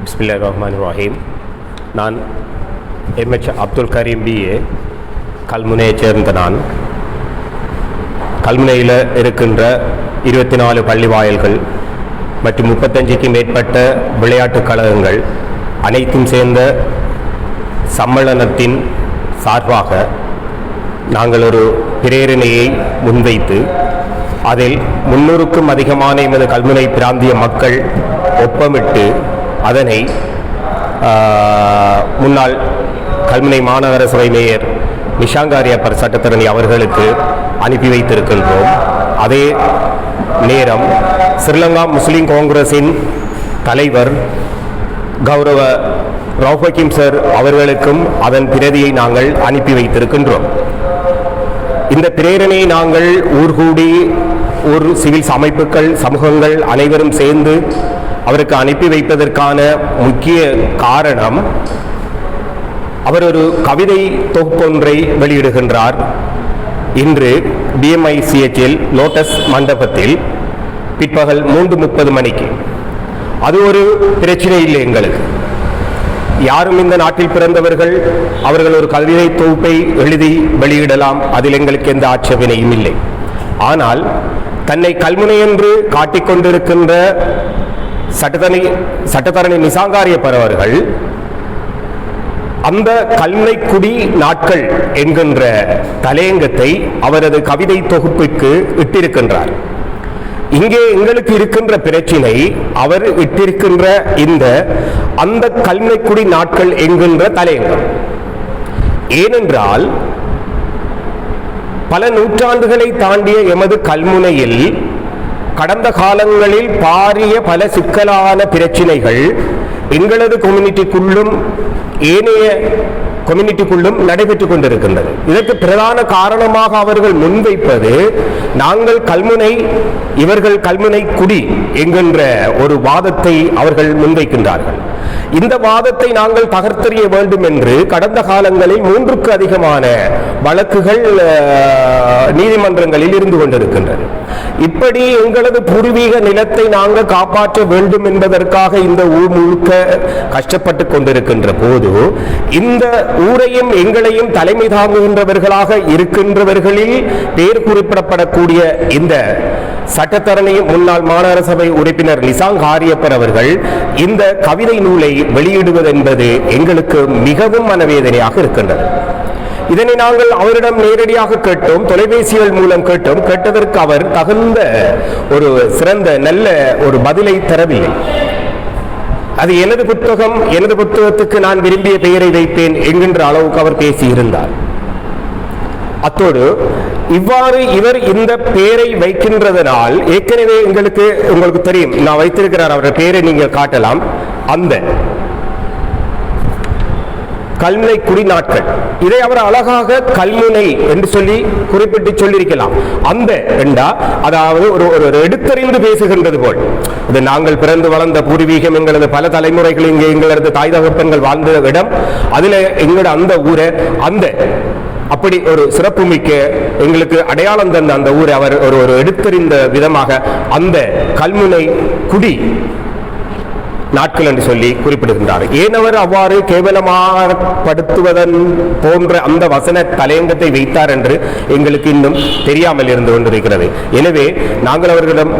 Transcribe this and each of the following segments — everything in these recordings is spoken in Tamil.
பிஸ்மில்லா ரஹ்மான் ரஹீம் நான் எம்ஹெச் அப்துல் கரீம் பிஏ கல்முனையைச் சேர்ந்த நான். கல்முனையில் இருக்கின்ற இருபத்தி நாலு பள்ளி வாயில்கள் மற்றும் முப்பத்தஞ்சுக்கு மேற்பட்ட விளையாட்டுக் கழகங்கள் அனைத்தும் சேர்ந்த சம்மேளனத்தின் சார்பாக நாங்கள் ஒரு பிரேரணையை முன்வைத்து அதில் முன்னூறுக்கும் அதிகமான எமது கல்முனை பிராந்திய மக்கள் ஒப்பமிட்டு அதனை முன்னாள் கல்முனை மாநகர சபை மேயர் நிஷாங்காரியப்பர் சட்டத்தரணி அவர்களுக்கு அனுப்பி வைத்திருக்கின்றோம். அதே நேரம் ஸ்ரீலங்கா முஸ்லீம் காங்கிரஸின் தலைவர் கௌரவ ரவுஃபக்கிம் சார் அவர்களுக்கும் அதன் பிரதியை நாங்கள் அனுப்பி வைத்திருக்கின்றோம். இந்த பிரேரணையை நாங்கள் ஊர்கூடி ஒரு சிவில் அமைப்புகள் சமூகங்கள் அனைவரும் சேர்ந்து அவருக்கு அனுப்பி வைப்பதற்கான முக்கிய காரணம் அவர் ஒரு கவிதை தொகுப்பொன்றை வெளியிடுகின்றார். இன்று பிஎம்ஐசிஎச்சில் லோட்டஸ் மண்டபத்தில் பிற்பகல் மூன்று முப்பது மணிக்கு. அது ஒரு பிரச்சனை இல்லை எங்களுக்கு. யாரும் இந்த நாட்டில் பிறந்தவர்கள் அவர்கள் ஒரு கவிதை தொகுப்பை எழுதி வெளியிடலாம் அதில் எங்களுக்கு எந்த ஆட்சேபனையும் இல்லை. ஆனால் தன்னை கல்முனை என்று காட்டிக்கொண்டிருக்கின்ற சட்டத்தரணி சட்டத்தரணி நிசாங்காரிய பரவர்கள் அந்த கல்மைக்குடி நாட்கள் என்கின்ற தலையங்கத்தை அவரது கவிதை தொகுப்புக்கு இட்டிருக்கின்றார். இங்கே எங்களுக்கு இருக்கின்ற பிரச்சினை அவர் இட்டிருக்கின்ற இந்த அந்த கல்மைக்குடி நாட்கள் என்கின்ற தலையங்கம். ஏனென்றால் பல நூற்றாண்டுகளை தாண்டிய எமது கல்முனையில் கடந்த காலங்களில் பாரிய பல சிக்கலான பிரச்சினைகள் எங்களது கம்யூனிட்டிக்குள்ளும் ஏனைய கம்யூனிட்டிக்குள்ளும் நடைபெற்றுக் கொண்டிருக்கின்றது. இதற்கு பிரதான காரணமாக அவர்கள் முன்வைப்பது நாங்கள் கல்முனை இவர்கள் கல்முனை குடி என்கின்ற ஒரு வாதத்தை அவர்கள் முன்வைக்கின்றார்கள். இந்த வாதத்தை நாங்கள் தகர்த்தறிய வேண்டும் என்று கடந்த காலங்களில் மூன்றுக்கு அதிகமான வழக்குகள் நீதிமன்றங்களில் இருந்து கொண்டிருக்கின்றது. இப்படி எங்களது பூர்வீக நிலத்தை நாங்கள் காப்பாற்ற வேண்டும் என்பதற்காக இந்த ஊர் முழுக்க கஷ்டப்பட்டு கொண்டிருக்கின்ற போது இந்த ஊரையும் எங்களையும் தலைமை தாங்குகின்றவர்களாக இருக்கின்றவர்களில் பேர் குறிப்பிடப்படக்கூடிய இந்த சட்டத்தரணியும் முன்னாள் மாநகர சபை உறுப்பினர் நிசாங் ஹாரியப்பர் அவர்கள் இந்த கவிதை நூலை வெளியிடுவது என்பது எங்களுக்கு மிகவும் மனவேதனையாக இருக்கின்றது. இதனை நாங்கள் அவரிடம் நேரடியாக கேட்டோம் தொலைபேசிகள் மூலம் கேட்டோம். கேட்டதற்கு அவர் தகுந்த ஒரு சிறந்த நல்ல ஒரு பதிலை தரவில்லை. அது எனது புத்தகம் எனது புத்தகத்துக்கு நான் விரும்பிய பெயரை வைப்பேன் என்கின்ற அளவுக்கு அவர் பேசியிருந்தார். அத்தோடு இவ்வாறு இவர் இந்த பெயரை வைக்கின்றதனால் ஏற்கனவே எங்களுக்கு உங்களுக்கு தெரியும் நான் வைத்திருக்கிறார் அவருடைய பெயரை நீங்கள் காட்டலாம். அந்த கல்முனை குடி நாட்கள் இதை அவர் அழகாக கல்முனை என்று சொல்லி குறிப்பிட்டு சொல்லியிருக்கலாம். அந்த ரெண்டா அதாவது ஒரு ஒரு ஒரு எடுத்தறிந்து பேசுகின்றது போல். இது நாங்கள் பிறந்து வளர்ந்த பூர்வீகம் எங்களது பல தலைமுறைகள் இங்கே எங்களது தாய் தகப்பன்கள் வாழ்ந்த இடம். அதில் எங்களோட அந்த ஊரை அந்த அப்படி ஒரு சிறப்புமிக்க எங்களுக்கு அடையாளம் தந்த அந்த ஊரை அவர் ஒரு ஒரு எடுத்தறிந்த விதமாக அந்த கல்முனை குடி நாட்கள் என்று சொல்லி குறிப்பிடுகின்றார். ஏனவர் அவ்வாறு கேவலமாகப்படுத்துவதன் போன்ற அந்த வசன தலையங்கத்தை வைத்தார் என்று எங்களுக்கு இன்னும் தெரியாமல் இருந்து கொண்டிருக்கிறது. எனவே நாங்கள் அவர்களிடம்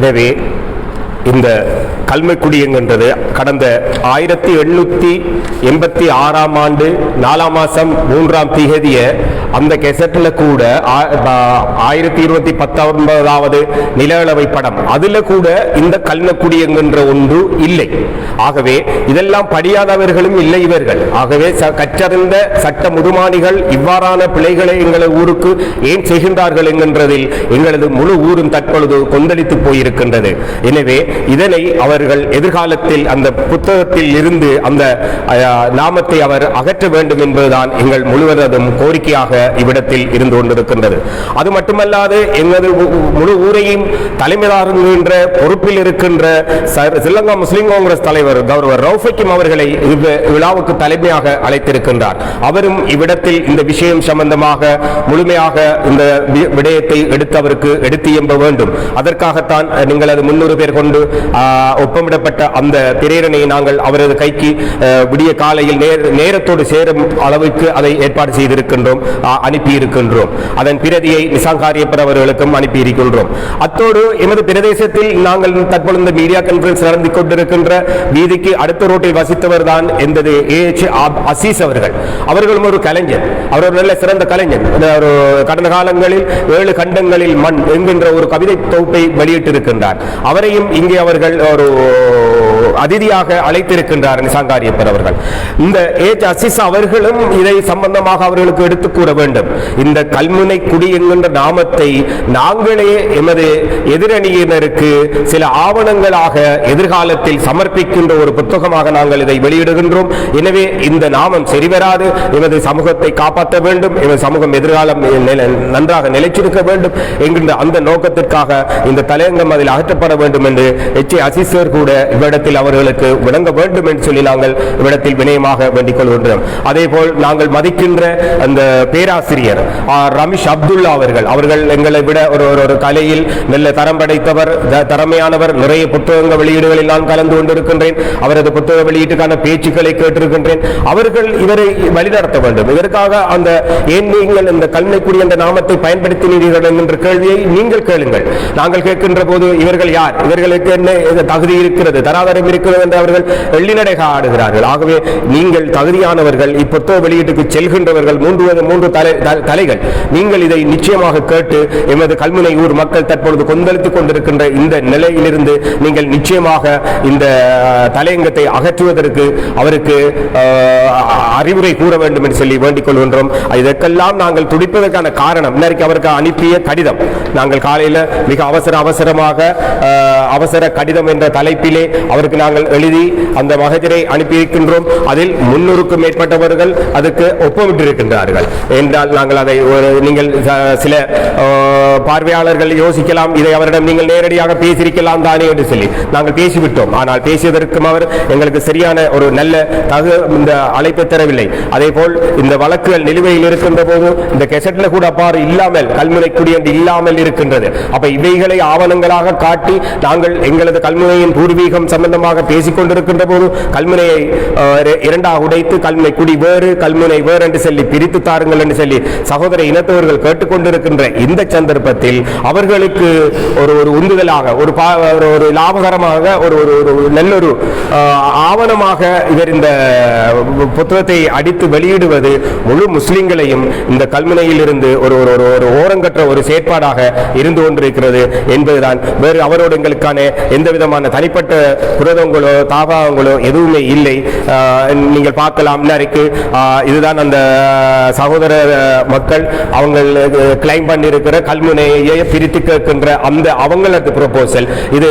எனவே இந்த கல்மைக்குடி என்கின்றது கடந்த ஆயிரத்தி எண்ணூற்றி எண்பத்தி ஆறாம் ஆண்டு நாலாம் மாதம் மூன்றாம் திகதிய அந்த கெசட்டில் கூட ஆ- பா- ஆயிரத்தி இருபத்தி பத்தொன்பதாவது நிலவளவை படம். அதில் கூட இந்த கல்மக்குடி என்கின்ற ஒன்று இல்லை. ஆகவே இதெல்லாம் படியாதவர்களும் இல்லை இவர்கள். ஆகவே ச- கற்றறிந்த சட்ட முதுமானிகள் இவ்வாறான பிழைகளை எங்களது ஊருக்கு ஏன் செய்கின்றார்கள் என்கின்றதில் எங்களது முழு ஊரும் தற்பொழுது கொந்தளித்து போயிருக்கின்றது. எனவே இதனை அவர்கள் எதிர்காலத்தில் அந்த புத்தகத்தில் இருந்து அந்த அஹ், நாமத்தை அவர் அகற்ற வேண்டும் என்பதுதான் எங்கள் முழுவதும் கோரிக்கையாக இவ்விடத்தில் இருந்து கொண்டிருக்கின்றது. அது மட்டுமல்லாது எங்களது முழு ஊரையும் தலைமை தாங்குகின்ற பொறுப்பில் இருக்கின்ற ச- ஸ்ரீலங்கா முஸ்லிம் காங்கிரஸ் தலைவர் கௌரவர் ரவுஃபக்கிம் அவர்களை விழாவுக்கு தலைமையாக அழைத்திருக்கின்றார். அவரும் இவ்விடத்தில் இந்த விஷயம் சம்பந்தமாக முழுமையாக இந்த விடயத்தை எடுத்து அவருக்கு எடுத்து எம்ப வேண்டும். அதற்காகத்தான் அஹ், நீங்கள் அது முன்னூறு பேர் கொண்டு ஒப்பமிடப்பட்ட அந்த பிரேரணையை நாங்கள் அவரது கைக்கு விடிய காலையில் நேரத்தோடு சேரும் அளவுக்கு அதை ஏற்பாடு செய்திருக்கின்றோம். அனுப்பியிருக்கின்றோம். அதன் பிரதியை நிசாங்காரியப்பர் அவர்களுக்கும் அனுப்பியிருக்கின்றோம். அத்தோடு எமது பிரதேசத்தில் நாங்கள் தற்பொழுது இந்த மீடியா கான்பரன்ஸ் நடந்து கொண்டிருக்கின்ற வீதிக்கு அடுத்த ரோட்டில் வசித்தவர் தான் என்பது ஏஎச் அசீஸ் அவர்கள். அவர்களும் ஒரு கலைஞர். அவர் ஒரு நல்ல சிறந்த கலைஞர். இந்த ஒரு கடந்த காலங்களில் ஏழு கண்டங்களில் மண் என்கின்ற ஒரு கவிதை தொகுப்பை வெளியிட்டிருக்கின்றார். அவரையும் இங்கே அவர்கள் ஒரு அதிதியாக அழைத்திருக்கின்றார் நிசாங்காரியப்பர் அவர்கள். இந்த ஏஜ் அசிஸ் அவர்களும் இதை சம்பந்தமாக அவர்களுக்கு எடுத்து கூற வேண்டும். இந்த கல்முனை குடி என்கின்ற நாமத்தை நாங்களே எமது எதிரணியினருக்கு சில ஆவணங்களாக எதிர்காலத்தில் சமர்ப்பிக்கின்ற ஒரு புத்தகமாக நாங்கள் இதை வெளியிடுகின்றோம். எனவே இந்த நாமம் சரிவராது எமது சமூகத்தை காப்பாற்ற வேண்டும். எமது சமூகம் எதிர்காலம் நன்றாக நிலைச்சிருக்க வேண்டும் என்கின்ற அந்த நோக்கத்திற்காக இந்த தலையங்கம் அதில் அகற்றப்பட வேண்டும் என்று எச் ஏ அசிஸ்வர் கூட இவ்விடத்தில் அவர்களுக்கு விளங்க வேண்டும் என்று சொல்லி நாங்கள் இவ்விடத்தில் வினயமாக வேண்டிக் கொள்கின்றோம் அதே போல் நாங்கள் மதிக்கின்ற அந்த பேராசிரியர் ரமேஷ் அப்துல்லா அவர்கள் அவர்கள் எங்களை விட ஒரு ஒரு- கலையில் நல்ல தரம் படைத்தவர் த- திறமையானவர் நிறைய புத்தகங்கள் வெளியீடுகளில் நான் கலந்து கொண்டிருக்கின்றேன் அவரது புத்தக வெளியீட்டுக்கான பேச்சுக்களை கேட்டிருக்கின்றேன். அவர்கள் இவரை வழிநடத்த வேண்டும். இதற்காக அந்த ஏன் நீங்கள் இந்த கல்மைக்குடி என்ற நாமத்தை பயன்படுத்தினீர்கள் என்கின்ற கேள்வியை நீங்கள் கேளுங்கள். நாங்கள் கேட்கின்ற போது இவர்கள் யார்? இவர்களுக்கு என்ன தகுதி இருக்கிறது? தராதரம் இருக்கிறது என்று அவர்கள் எள்ளிநடை ஆடுகிறார்கள். ஆகவே நீங்கள் தகுதியானவர்கள் இப்பத்தோ வெளியீட்டுக்கு செல்கின்றவர்கள் மூன்று மூன்று தலை தலைகள். நீங்கள் இதை நிச்சயமாக கேட்டு எமது கல்முனை ஊர் மக்கள் தற்பொழுது கொந்தளித்துக் கொண்டிருக்கின்ற இந்த நிலையிலிருந்து நீங்கள் நிச்சயமாக இந்த தலையங்கத்தை அகற்றுவதற்கு அவருக்கு அறிவுரை கூற வேண்டும் என்று சொல்லி வேண்டிக் கொள்கின்றோம். இதற்கெல்லாம் நாங்கள் துடிப்பதற்கான காரணம் இன்றைக்கு அவருக்கு அனுப்பிய கடிதம். நாங்கள் காலையில் மிக அவசர அவசரமாக அவசர கடிதம் என்ற தலைப்பிலே அவருக்கு நாங்கள் எழுதி அந்த மகஜரை அனுப்பியிருக்கின்றோம். அதில் முன்னூறுக்கும் மேற்பட்டவர்கள் அதுக்கு ஒப்பமிட்டிருக்கின்றார்கள் என்றால் நாங்கள் அதை ஒரு நீங்கள் சில பார்வையாளர்கள் யோசிக்கலாம். இதை அவரிடம் நீங்கள் நேரடியாக பேசியிருக்கலாம் தானே என்று சொல்லி நாங்கள் பேசிவிட்டோம். ஆனால் பேசியதற்கும் அவர் எங்களுக்கு சரியான ஒரு நல்ல தகு இந்த அழைப்பை தரவில்லை. அதே போல் இந்த வழக்குகள் நிலுவையில் இருக்கின்ற போது இந்த கெசட்ல கூட அப்பாறு இல்லாமல் கல்முனை குடியன்று இல்லாமல் இருக்கின்றது. அப்ப இவைகளை ஆவணங்களாக காட்டி நாங்கள் எங்களது கல்முனையின் பூர்வீகம் சம்பந்தமாக பேசிக் கொண்டிருக்கின்ற போது கல்முனையை இரண்டாக உடைத்து கல்முனை குடி வேறு கல்முனை வேறு என்று சொல்லி பிரித்து தாருங்கள் என்று சொல்லி சகோதர இனத்தவர்கள் கேட்டுக்கொண்டிருக்கின்ற இந்த சந்தர்ப்பத்தில் அவர்களுக்கு ஒரு ஒரு உந்துதலாக ஒரு ஒரு- லாபகரமாக ஒரு ஒரு ஒரு நல்லொரு ஆவணமாக இவர் இந்த புத்தகத்தை அடித்து வெளியிடுவது முழு முஸ்லிம்களையும் இந்த கல்முனையில் இருந்து ஒரு ஒரு ஒரு ஒரு ஓரங்கற்ற ஒரு செயற்பாடாக இருந்து கொண்டிருக்கிறது என்பதுதான். வேறு அவரோடு எங்களுக்கான எந்த விதமான தனிப்பட்ட புரத குரதங்களோ தாபாவங்களோ எதுவுமே இல்லை. நீங்கள் பார்க்கலாம். இன்றைக்கு இதுதான் அந்த சகோதர மக்கள் அவங்க கிளைம் பண்ணியிருக்கிற கல்முனையை பிரித்து கேட்கின்ற அந்த அவங்களது ப்ரொபோசல் இது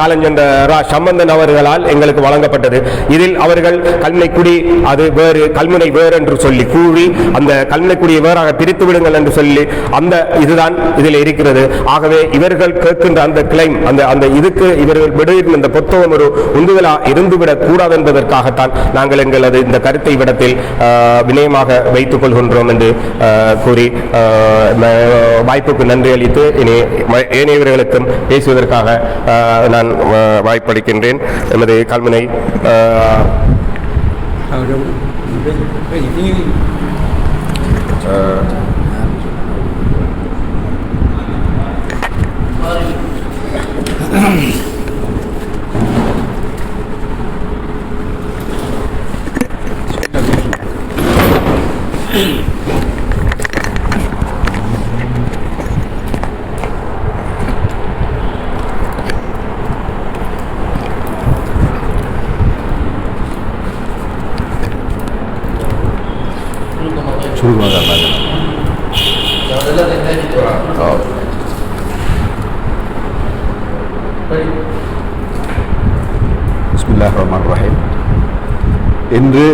காலஞ்சென்ற ரா சம்பந்தன் அவர்களால் எங்களுக்கு வழங்கப்பட்டது. இதில் அவர்கள் கல்முனைக்குடி அது வேறு கல்முனை வேறு என்று சொல்லி கூறி அந்த கல்முனைக்குடியை வேறாக பிரித்து விடுங்கள் என்று சொல்லி அந்த இதுதான் இதில் இருக்கிறது. ஆகவே இவர்கள் கேட்கின்ற அந்த கிளைம் அந்த அந்த இதுக்கு இவர்கள் விடுகின்ற அந்த புத்தகம் ஒரு உந்துதலா இருந்துவிடக் கூடாது என்பதற்காகத்தான் நாங்கள் எங்களது இந்த கருத்தை விடத்தில் வினயமாக வைத்துக் கொள்கின்றோம் என்று கூறி வாய்ப்புக்கு நன்றி அளித்து இனி ஏனையவர்களுக்கும் பேசுவதற்காக நான் வாய்ப்பளிக்கின்றேன். எமது கல்முனை ஆஹ், சுருக்கமாக தான் பிஸ்மில்லாஹ் ரஹ்மான் ரஹீம் இன்று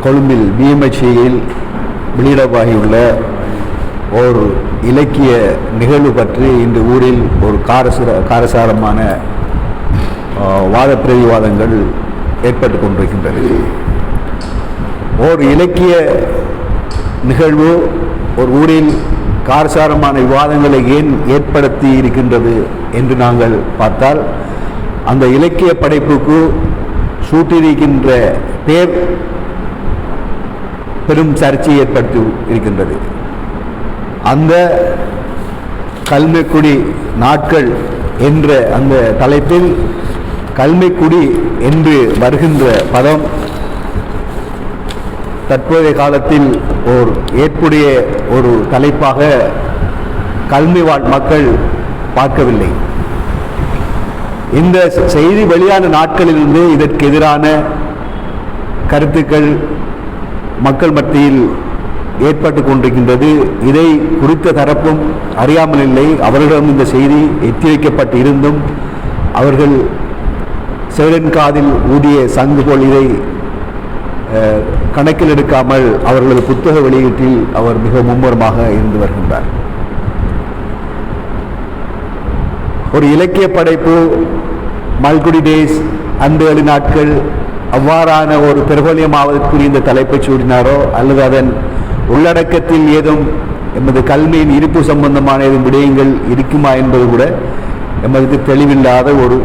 கொழும்பில் பிஎம்ஹெச்சியில் வெளியிடமாகியுள்ள ஒரு இலக்கிய நிகழ்வு பற்றி இன்று ஊரில் ஒரு காரசுர காரசாரமான ஆ, வாத பிரதிவாதங்கள் ஏற்பட்டு கொண்டிருக்கின்றது. ஓர் இலக்கிய நிகழ்வு ஒரு ஊரில் காரசாரமான விவாதங்களை ஏன் ஏற்படுத்தி இருக்கின்றது என்று நாங்கள் பார்த்தால் அந்த இலக்கிய படைப்புக்கு சூட்டியிருக்கின்ற பேர் பெரும் சர்ச்சை ஏற்படுத்தி இருக்கின்றது. அந்த கல்மைக்குடி நாட்கள் என்ற அந்த தலைப்பில் கல்மைக்குடி என்று வருகின்ற பதம் தற்போதைய காலத்தில் ஓர் ஏற்புடைய ஒரு தலைப்பாக கல்வி வாழ் மக்கள் பார்க்கவில்லை. இந்த செய்தி வெளியான நாட்களிலிருந்து இதற்கு எதிரான கருத்துக்கள் மக்கள் மத்தியில் ஏற்பட்டு கொண்டிருக்கின்றது. இதை குறித்த தரப்பும் அறியாமல் இல்லை. அவர்களிடம் இந்த செய்தி எத்தி வைக்கப்பட்டு இருந்தும் அவர்கள் செயலன் காதில் ஊதிய சங்கு போல் இதை அஹ், கணக்கில் எடுக்காமல் அவர்களது புத்தக வெளியீட்டில் அவர் மிக மும்முரமாக இருந்து வருகின்றார். ஒரு இலக்கிய படைப்பு மல்குடி டேஸ் அன்புகளி நாட்கள் அவ்வாறான ஒரு பிரபலியமாவதற்குரிய இந்த தலைப்பை சூடினாரோ அல்லது அதன் உள்ளடக்கத்தில் ஏதும் எமது கல்வியின் இருப்பு சம்பந்தமான ஏதும் விடயங்கள் இருக்குமா என்பது கூட எமது தெளிவில்லாத ஒரு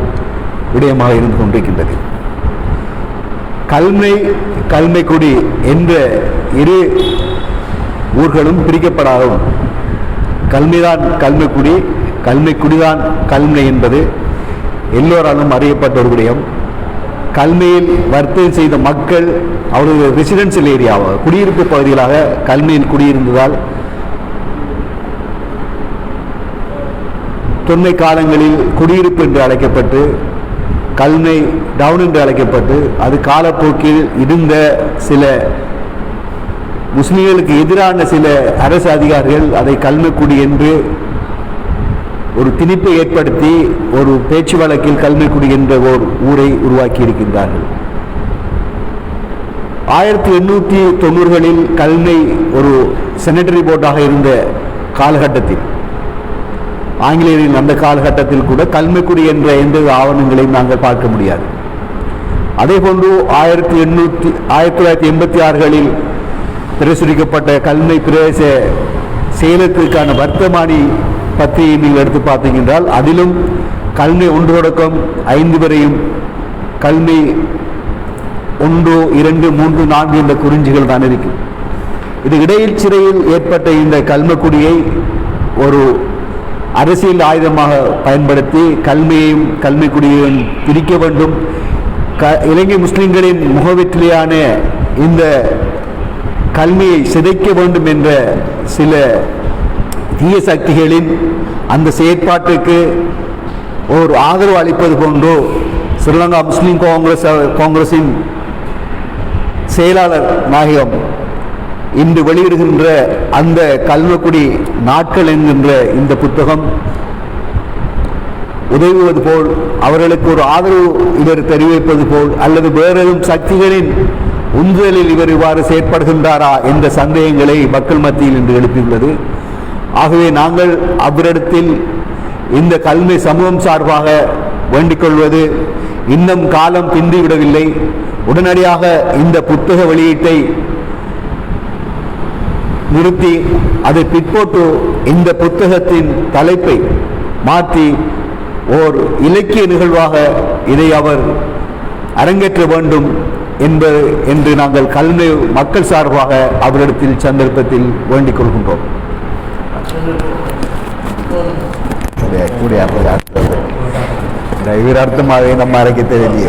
விடயமாக இருந்து கொண்டிருக்கின்றது. கல்மை கல்மைக்குடி என்ற இரு ஊர்களும் பிரிக்கப்படாதும் கல்மைதான் கல்மைக்குடி கல்மைக்குடிதான் கல்மை என்பது எல்லோராலும் அறியப்பட்ட ஒரு விடயம். கல்மையில் வர்த்தகம் செய்த மக்கள் அவரது ரெசிடென்சியல் ஏரியா குடியிருப்பு பகுதிகளாக கல்மையில் குடியிருந்ததால் தொன்மை காலங்களில் குடியிருப்பு என்று அழைக்கப்பட்டு கல்மை டவுன் என்று அழைக்கப்பட்டு அது காலப்போக்கில் இருந்த சில முஸ்லீம்களுக்கு எதிரான சில அரசு அதிகாரிகள் அதை கல்மைக்குடி என்று ஒரு திணிப்பை ஏற்படுத்தி ஒரு பேச்சு வழக்கில் கல்மைக்குடி என்ற ஓர் ஊரை உருவாக்கி இருக்கின்றார்கள் ஆயிரத்தி எண்ணூற்றி தொண்ணூறுகளில் கல்மை ஒரு செனட்டரி போர்டாக இருந்த காலகட்டத்தில் ஆங்கிலேயரின் அந்த காலகட்டத்தில் கூட கல்மைக்குடி என்ற எந்த ஆவணங்களையும் நாங்கள் பார்க்க முடியாது. அதே போன்று ஆயிரத்தி எண்ணூற்றி ஆயிரத்தி தொள்ளாயிரத்தி எண்பத்தி ஆறுகளில் பிரசுரிக்கப்பட்ட கல்மை பிரதேச சேலத்திற்கான வர்த்தமானி பற்றி நீங்கள் எடுத்து பார்த்தீங்கன்றால் அதிலும் கல்மை ஒன்று தொடக்கம் ஐந்து வரையும் கல்மை ஒன்று இரண்டு மூன்று நான்கு என்ற குறிஞ்சிகள் தான் இருக்கு. இது இடையில் சிறையில் ஏற்பட்ட இந்த கல்மக்குடியை ஒரு அரசியல் ஆயுதமாக பயன்படுத்தி கல்மையையும் கல்மைக்குடியையும் பிரிக்க வேண்டும். க இலங்கை முஸ்லிம்களின் முகவெற்றியான இந்த கல்வியை சிதைக்க வேண்டும் என்ற சில தீய சக்திகளின் அந்த செயற்பாட்டுக்கு ஒரு ஆதரவு அளிப்பது போன்றோ ஸ்ரீலங்கா முஸ்லீம் காங்கிரஸ் காங்கிரஸின் செயலாளர் நாயகம் இன்று வெளியிடுகின்ற அந்த கல்வக்குடி நாட்கள் என்கின்ற இந்த புத்தகம் உதவுவது போல் அவர்களுக்கு ஒரு ஆதரவு இவர் தெரிவிப்பது போல் அல்லது வேறு எதுவும் சக்திகளின் உந்துதலில் இவர் இவ்வாறு செயற்படுகின்றாரா என்ற சந்தேகங்களை மக்கள் மத்தியில் இன்று எழுப்பியுள்ளது. ஆகவே நாங்கள் அவரிடத்தில் இந்த கல்வி சமூகம் சார்பாக வேண்டிக் கொள்வது இன்னும் காலம் பிந்திவிடவில்லை உடனடியாக இந்த புத்தக வெளியீட்டை நிறுத்தி அதை பிற்போட்டு இந்த புத்தகத்தின் தலைப்பை மாற்றி ஓர் இலக்கிய நிகழ்வாக இதை அவர் அரங்கேற்ற வேண்டும் என்பது என்று நாங்கள் கல்வி மக்கள் சார்பாக அவரிடத்தில் சந்தர்ப்பத்தில் வேண்டிக் கொள்கின்றோம். വേറൊരാൾ ദൈവരാർത്ഥമായി മരക്കത്തെ വലിയ